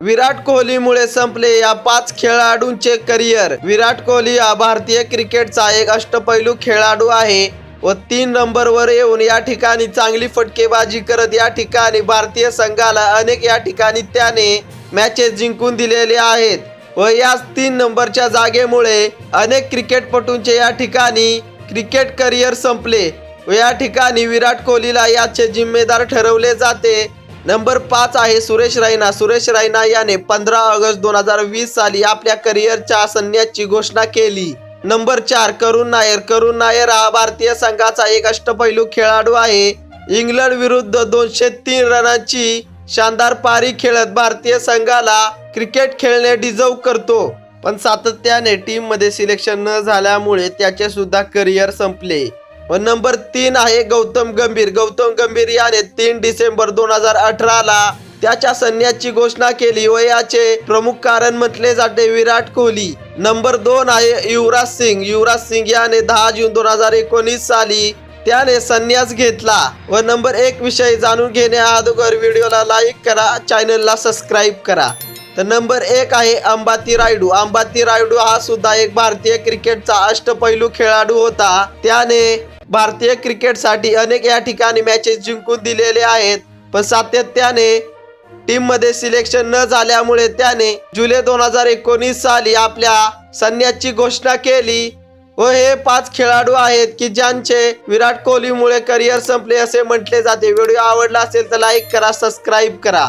विराट कोहलीमुळे संपले या पाच खेळाडूंचे करिअर. विराट कोहली हा भारतीय क्रिकेटचा एक अष्टपैलू खेळाडू आहे व तीन नंबरवर येऊन या ठिकाणी चांगली फटकेबाजी करत या ठिकाणी भारतीय संघाला अनेक या ठिकाणी त्याने मॅचेस जिंकून दिलेले आहेत व या तीन नंबरच्या जागेमुळे अनेक क्रिकेटपटूंचे या ठिकाणी क्रिकेट करिअर संपले व या ठिकाणी विराट कोहलीला याचे जिम्मेदार ठरवले जाते. नंबर पाच आहे सुरेश रैना. सुरेश रैना याने पंधरा ऑगस्ट दोन हजार वीस साली आपल्या करिअरच्या संन्यासची घोषणा केली. नंबर चार करुण नायर. करुण नायर हा भारतीय संघाचा एक अष्टपैलू खेळाडू आहे. इंग्लंड विरुद्ध दोनशे तीन रनांची शानदार पारी खेळत भारतीय संघाला क्रिकेट खेळणे डिझर्व करतो. पण सातत्याने टीममध्ये सिलेक्शन न झाल्यामुळे त्याचे सुद्धा करिअर संपले. व नंबर तीन आहे गौतम गंभीर. गौतम गंभीर याने तीन डिसेंबर दोन हजार अठराला त्याच्या सन्यासची घोषणा केली. व याचे प्रमुख कारण म्हटले जाते विराट कोहली. नंबर दोन आहे युवराज सिंग. युवराज सिंग याने दहा जून दोन हजार एकोणीस साली त्याने संन्यास घेतला. व नंबर एक विषय जाणून घेण्या अगोदर व्हिडिओला लाईक करा चॅनलला सबस्क्राईब करा. तर नंबर एक आहे अंबाती रायडू. अंबाती रायडू हा सुद्धा एक भारतीय क्रिकेटचा अष्टपैलू खेळाडू होता. त्याने भारतीय क्रिकेटसाठी अनेक या ठिकाणी मॅचेस जिंकून दिलेले आहेत. पण सातत्याने टीममध्ये सिलेक्शन न झाल्यामुळे त्याने जुलै दोन हजार एकोणीस साली आपल्या सन्याची घोषणा केली. व हे पाच खेळाडू आहेत की ज्यांचे विराट कोहलीमुळे करिअर संपले असे म्हटले जाते. व्हिडिओ आवडला असेल तर लाईक करा सबस्क्राईब करा.